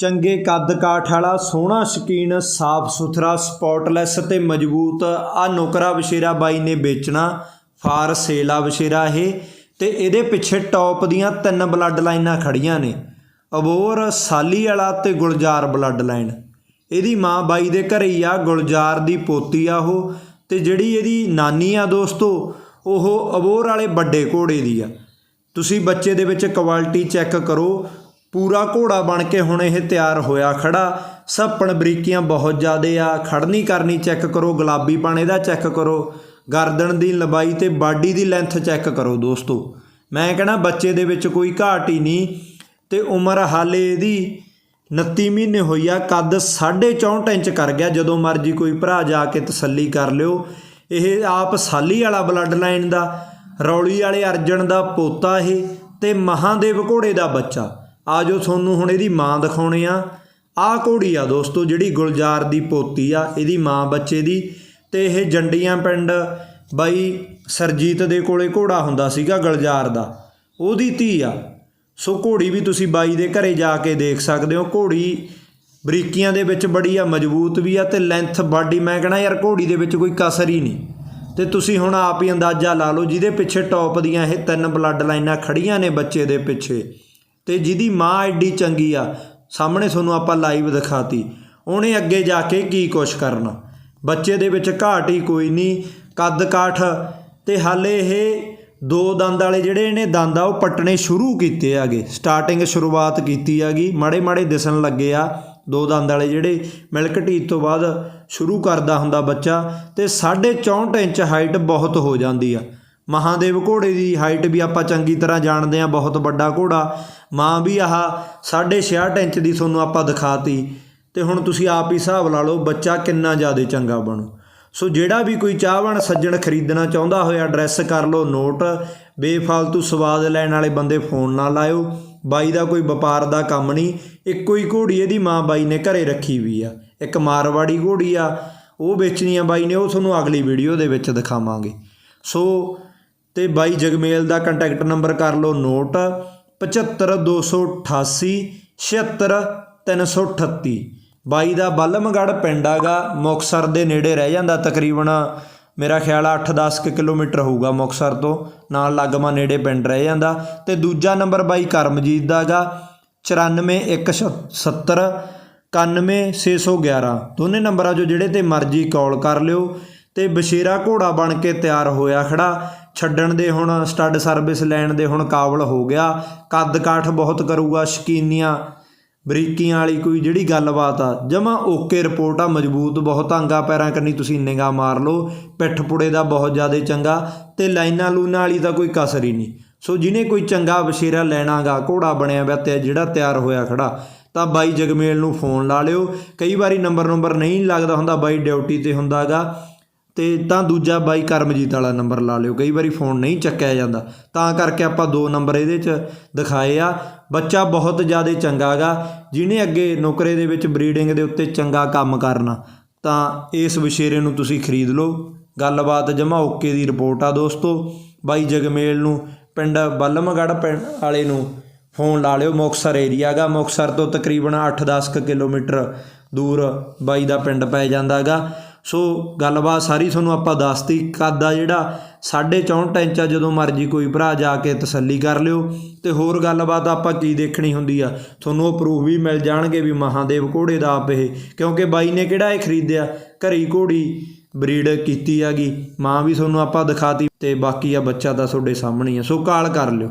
ਚੰਗੇ ਕੱਦ ਕਾਠ ਵਾਲਾ, ਸੋਹਣਾ ਸ਼ਕੀਨ, ਸਾਫ਼ ਸੁਥਰਾ, ਸਪੌਟਲੈਸ ਤੇ ਮਜ਼ਬੂਤ, ਆ ਨੁਕਰਾ ਵਸ਼ੇਰਾ ਬਾਈ ਨੇ ਵੇਚਣਾ, ਫਾਰ ਸੇਲਾ ਆ ਇਹ, ਤੇ ਇਹਦੇ ਪਿੱਛੇ ਟੌਪ ਦੀਆਂ ਤਿੰਨ ਬਲੱਡ ਲਾਈਨਾਂ ਖੜੀਆਂ ਨੇ, ਅਬੋਰ, ਸਾਲੀ ਵਾਲਾ ਤੇ ਗੁਲਜ਼ਾਰ ਬਲੱਡ ਲਾਈਨ। ਇਹਦੀ ਮਾਂ ਬਾਈ ਦੇ ਘਰੇ ਹੀ ਆ, ਗੁਲਜ਼ਾਰ ਦੀ ਪੋਤੀ ਆ ਉਹ, ਤੇ ਜਿਹੜੀ ਇਹਦੀ ਨਾਨੀ ਆ ਦੋਸਤੋ, ਉਹ ਅਬੋਰ ਵਾਲੇ ਵੱਡੇ ਘੋੜੇ ਦੀ ਆ। ਤੁਸੀਂ ਬੱਚੇ ਦੇ ਵਿੱਚ ਕੁਆਲਿਟੀ ਚੈੱਕ ਕਰੋ ਪੂਰਾ ਘੋੜਾ ਬਣ ਕੇ ਹੁਣ ਇਹ ਤਿਆਰ ਹੋਇਆ ਖੜਾ। ਸੱਪਣ ਬਰੀਕੀਆਂ ਬਹੁਤ ਜ਼ਿਆਦੇ ਆ। ਖੜਨੀ ਕਰਨੀ ਚੈੱਕ ਕਰੋ। ਗੁਲਾਬੀ ਪਾਣੇ ਦਾ ਚੈੱਕ ਕਰੋ। ਗਰਦਨ ਦੀ ਲੰਬਾਈ ਤੇ ਬਾਡੀ ਦੀ ਲੈਂਥ ਚੈੱਕ ਕਰੋ ਦੋਸਤੋ। ਮੈਂ ਕਹਣਾ ਬੱਚੇ ਦੇ ਵਿੱਚ ਕੋਈ ਘਾਟ ਹੀ ਨਹੀਂ। ਤੇ ਉਮਰ ਹਾਲੇ ਇਹਦੀ 29 ਮਹੀਨੇ ਹੋਈ ਆ। ਕੱਦ 64 ਇੰਚ ਕਰ ਗਿਆ। ਜਦੋਂ ਮਰਜ਼ੀ ਕੋਈ ਭਰਾ ਜਾ ਕੇ ਤਸੱਲੀ ਕਰ ਲਿਓ। ਇਹ ਆਪ ਸਾਲੀ ਵਾਲਾ ਬਲੱਡ ਲਾਈਨ ਦਾ, ਰੌਲੀ ਵਾਲੇ ਅਰਜਨ ਦਾ ਪੋਤਾ ਇਹ ਤੇ ਮਹਾਦੇਵ ਘੋੜੇ ਦਾ ਬੱਚਾ। ਆਜੋ ਤੁਹਾਨੂੰ ਹੁਣ ਇਹਦੀ ਮਾਂ ਦਿਖਾਉਣੇ ਆ। ਆਹ ਘੋੜੀ ਆ ਦੋਸਤੋ, ਜਿਹੜੀ ਗੁਲਜ਼ਾਰ ਦੀ ਪੋਤੀ ਆ, ਇਹਦੀ ਮਾਂ ਬੱਚੇ ਦੀ। ਤੇ ਇਹ ਜੰਡੀਆਂ ਪਿੰਡ ਬਾਈ ਸਰਜੀਤ ਦੇ ਕੋਲੇ ਘੋੜਾ ਹੁੰਦਾ ਸੀਗਾ ਗੁਲਜ਼ਾਰ ਦਾ। ਉਹਦੀ ਧੀ ਆ। ਸੋ ਘੋੜੀ ਵੀ ਤੁਸੀਂ ਬਾਈ ਦੇ ਘਰੇ ਜਾ ਕੇ ਦੇਖ ਸਕਦੇ ਹੋ। ਘੋੜੀ ਬਰੀਕੀਆਂ ਦੇ ਵਿੱਚ ਬੜੀ ਆ, ਮਜ਼ਬੂਤ ਵੀ ਆ ਤੇ ਲੈਂਥ ਬਾਡੀ ਮੈਂ ਕਹਣਾ ਯਾਰ ਘੋੜੀ ਦੇ ਵਿੱਚ ਕੋਈ ਕਸਰ ਹੀ ਨਹੀਂ। ਤੇ ਤੁਸੀਂ ਹੁਣ ਆਪ ਹੀ ਅੰਦਾਜ਼ਾ ਲਾ ਲਓ, ਜਿਹਦੇ ਪਿੱਛੇ ਟੌਪ ਦੀਆਂ ਇਹ ਤਿੰਨ ਬਲੱਡ ਲਾਈਨਾਂ ਖੜੀਆਂ ਨੇ ਬੱਚੇ ਦੇ ਪਿੱਛੇ। ਤੇ ਜਿਹਦੀ ਮਾਂ ਐਡੀ ਚੰਗੀ ਆ, ਸਾਹਮਣੇ ਤੁਹਾਨੂੰ ਆਪਾਂ ਲਾਈਵ ਦਿਖਾਤੀ। ਉਹਨੇ ਅੱਗੇ ਜਾ ਕੇ ਕੀ ਕੁਛ ਕਰਨਾ? ਬੱਚੇ ਦੇ ਵਿੱਚ ਘਾਟ ਹੀ ਕੋਈ ਨਹੀਂ, ਕੱਦ ਕਾਠ। ਤੇ ਹਾਲੇ ਇਹ ਦੋ ਦੰਦ ਵਾਲੇ ਜਿਹੜੇ ਇਹਨੇ ਦੰਦ ਆ, ਉਹ ਪੱਟਣੇ ਸ਼ੁਰੂ ਕੀਤੇ ਆਗੇ ਸਟਾਰਟਿੰਗ ਸ਼ੁਰੂਆਤ ਕੀਤੀ ਆਗੀ ਮਾੜੇ ਮਾੜੇ ਦਿਸਣ ਲੱਗੇ ਆ। ਦੋ ਦੰਦ ਵਾਲੇ ਜਿਹੜੇ ਮਿਲਕ ਟੀਥ ਤੋਂ ਬਾਅਦ ਸ਼ੁਰੂ ਕਰਦਾ ਹੁੰਦਾ ਬੱਚਾ, ਤੇ 64 ਇੰਚ ਹਾਈਟ ਬਹੁਤ ਹੋ ਜਾਂਦੀ ਆ। ਮਹਾਦੇਵ ਘੋੜੇ ਦੀ ਹਾਈਟ ਵੀ ਆਪਾਂ ਚੰਗੀ ਤਰ੍ਹਾਂ ਜਾਣਦੇ ਆ ਬਹੁਤ ਵੱਡਾ ਘੋੜਾ। ਮਾਂ ਵੀ ਆਹ 66 ਇੰਚ ਦੀ ਤੁਹਾਨੂੰ ਆਪਾਂ ਦਿਖਾਤੀ। ਤੇ ਹੁਣ ਤੁਸੀਂ ਆਪ ਹੀ ਹਿਸਾਬ ਲਾ ਲਓ, ਬੱਚਾ ਕਿੰਨਾ ਜ਼ਿਆਦਾ ਚੰਗਾ ਬਣੂ। ਸੋ ਜਿਹੜਾ ਵੀ ਕੋਈ ਚਾਹਵਣ ਸੱਜਣ ਖਰੀਦਣਾ ਚਾਹੁੰਦਾ ਹੋਇਆ ਐਡਰੈਸ ਕਰ ਲਓ ਨੋਟ ਬੇਫਾਲਤੂ ਸਵਾਦ ਲੈਣ ਵਾਲੇ ਬੰਦੇ ਫੋਨ ਨਾ ਲਾਇਓ। ਬਾਈ ਦਾ ਕੋਈ ਵਪਾਰ ਦਾ ਕੰਮ ਨਹੀਂ। ਇੱਕੋ ਹੀ ਘੋੜੀ ਇਹਦੀ ਮਾਂ ਬਾਈ ਨੇ ਘਰੇ ਰੱਖੀ ਵੀ ਆ। ਇੱਕ ਮਾਰਵਾੜੀ ਘੋੜੀ ਆ, ਉਹ ਵੇਚਣੀ ਆ ਬਾਈ ਨੇ, ਉਹ ਤੁਹਾਨੂੰ ਅਗਲੀ ਵੀਡੀਓ ਦੇ ਵਿੱਚ ਦਿਖਾਵਾਂਗੇ। ਸੋ ਤੇ ਬਾਈ ਜਗਮੇਲ ਦਾ ਕੰਟੈਕਟ ਨੰਬਰ ਕਰ ਲਓ ਨੋਟ 75288 76338 ਬਾਈ ਦਾ ਬਲਮਗੜ ਪਿੰਡ ਆਗਾ ਮੁਕਸਰ ਦੇ ਨੇੜੇ ਰਹਿ ਜਾਂਦਾ ਤਕਰੀਬਨ। ਮੇਰਾ ਖਿਆਲ ਆ 8-10 ਕਿਲੋਮੀਟਰ ਹੋਊਗਾ ਮੁਕਸਰ ਤੋਂ, ਨਾਲ ਲੱਗਮਾ ਨੇੜੇ ਪਿੰਡ ਰਹਿ ਜਾਂਦਾ। ਤੇ ਦੂਜਾ ਨੰਬਰ ਬਾਈ ਕਰਮਜੀਤ ਦਾਗਾ 94170 91611 ਦੋਨੇ ਨੰਬਰਾਂ 'ਚੋਂ ਜਿਹੜੇ ਤੇ ਮਰਜ਼ੀ ਕਾਲ ਕਰ ਲਿਓ। ਤੇ ਬਸ਼ੇਰਾ ਘੋੜਾ ਬਣ ਕੇ ਤਿਆਰ ਹੋਇਆ ਖੜਾ। ਛੱਡਣ ਦੇ ਹੁਣ, ਸਟੱਡ ਸਰਵਿਸ ਲੈਣ ਦੇ ਹੁਣ ਕਾਬਲ ਹੋ ਗਿਆ। ਕੱਦ ਕਾਠ ਬਹੁਤ ਕਰੂਗਾ ਸ਼ਕੀਨੀਆਂ। ਬਰੀਕੀਆਂ ਵਾਲੀ ਕੋਈ ਜਿਹੜੀ ਗੱਲਬਾਤ ਆ। ਜਮਾ ਓਕੇ ਰਿਪੋਰਟ ਆ, ਮਜ਼ਬੂਤ ਬਹੁਤ ਆਂਗਾ ਪੈਰਾਂ ਕੰਨੀ ਤੁਸੀਂ ਨਿਗਾਹ ਮਾਰ ਲਓ। ਪਿੱਠ ਪੁੜੇ ਦਾ ਬਹੁਤ ਜ਼ਿਆਦਾ ਚੰਗਾ। ਤੇ ਲਾਈਨਾਂ ਲੂਨਾਂ ਵਾਲੀ ਤਾਂ ਕੋਈ ਕਸਰ ਹੀ ਨਹੀਂ। ਸੋ ਜਿਹਨੇ ਕੋਈ ਚੰਗਾ ਬਸ਼ੇਰਾ ਲੈਣਾਗਾ, ਘੋੜਾ ਬਣਿਆ ਪਿਆ ਤੇ ਜਿਹੜਾ ਤਿਆਰ ਹੋਇਆ ਖੜਾ, ਤਾਂ ਬਾਈ ਜਗਮੇਲ ਨੂੰ ਫੋਨ ਲਾ ਲਿਓ। ਕਈ ਵਾਰੀ ਨੰਬਰ ਨੰਬਰ ਨਹੀਂ ਲੱਗਦਾ ਹੁੰਦਾ, ਬਾਈ ਡਿਊਟੀ ਤੇ ਹੁੰਦਾਗਾ। ਅਤੇ ਤਾਂ ਦੂਜਾ ਬਾਈ ਕਰਮਜੀਤ ਵਾਲਾ ਨੰਬਰ ਲਾ ਲਿਓ। ਕਈ ਵਾਰੀ ਫੋਨ ਨਹੀਂ ਚੱਕਿਆ ਜਾਂਦਾ। ਤਾਂ ਕਰਕੇ ਆਪਾਂ ਦੋ ਨੰਬਰ ਇਹਦੇ 'ਚ ਦਿਖਾਏ ਆ। ਬੱਚਾ ਬਹੁਤ ਜ਼ਿਆਦਾ ਚੰਗਾ ਗਾ, ਜਿਹਨੇ ਅੱਗੇ ਨੌਕਰੇ ਦੇ ਵਿੱਚ ਬਰੀਡਿੰਗ ਦੇ ਉੱਤੇ ਚੰਗਾ ਕੰਮ ਕਰਨਾ, ਤਾਂ ਇਸ ਵਿਸ਼ੇਰੇ ਨੂੰ ਤੁਸੀਂ ਖਰੀਦ ਲਓ। ਗੱਲਬਾਤ ਜਮਾ ਓਕੇ ਦੀ ਰਿਪੋਰਟ ਆ ਦੋਸਤੋ। ਬਾਈ ਜਗਮੇਲ ਨੂੰ, ਪਿੰਡ ਬੱਲਮਗੜ ਪਿੰਡ ਵਾਲੇ ਨੂੰ ਫੋਨ ਲਾ ਲਿਓ। ਮੁਕਸਰ ਏਰੀਆ ਗਾ। ਮੁਕਸਰ ਤੋਂ ਤਕਰੀਬਨ 8-10 ਕਿਲੋਮੀਟਰ ਦੂਰ ਬਾਈ ਦਾ ਪਿੰਡ ਪੈ ਜਾਂਦਾਗਾ ਸੋ ਗੱਲਬਾਤ ਸਾਰੀ ਤੁਹਾਨੂੰ ਆਪਾਂ ਦੱਸਤੀ। ਕਾਦਾ ਜਿਹੜਾ 64 ਇੰਚ ਆ, ਜਦੋਂ ਮਰਜ਼ੀ ਕੋਈ ਭਰਾ ਜਾ ਕੇ ਤਸੱਲੀ ਕਰ ਲਿਓ। ਤੇ ਹੋਰ ਗੱਲਬਾਤ ਆਪਾਂ ਕੀ ਦੇਖਣੀ ਹੁੰਦੀ ਆ? ਤੁਹਾਨੂੰ ਉਹ ਪ੍ਰੂਫ ਵੀ ਮਿਲ ਜਾਣਗੇ ਵੀ ਮਹਾਦੇਵ ਘੋੜੇ ਦਾ ਆਪ ਇਹ। ਕਿਉਂਕਿ ਬਾਈ ਨੇ ਕਿਹੜਾ ਇਹ ਖਰੀਦਿਆ? ਘਰੀ ਘੋੜੀ ਬਰੀਡ ਕੀਤੀ ਹੈਗੀ। ਮਾਂ ਵੀ ਤੁਹਾਨੂੰ ਆਪਾਂ ਦਿਖਾਤੀ ਤੇ ਬਾਕੀ ਆ ਬੱਚਾ ਤਾਂ ਤੁਹਾਡੇ ਸਾਹਮਣੇ ਆ। ਸੋ ਕਾਲ ਕਰ ਲਿਓ।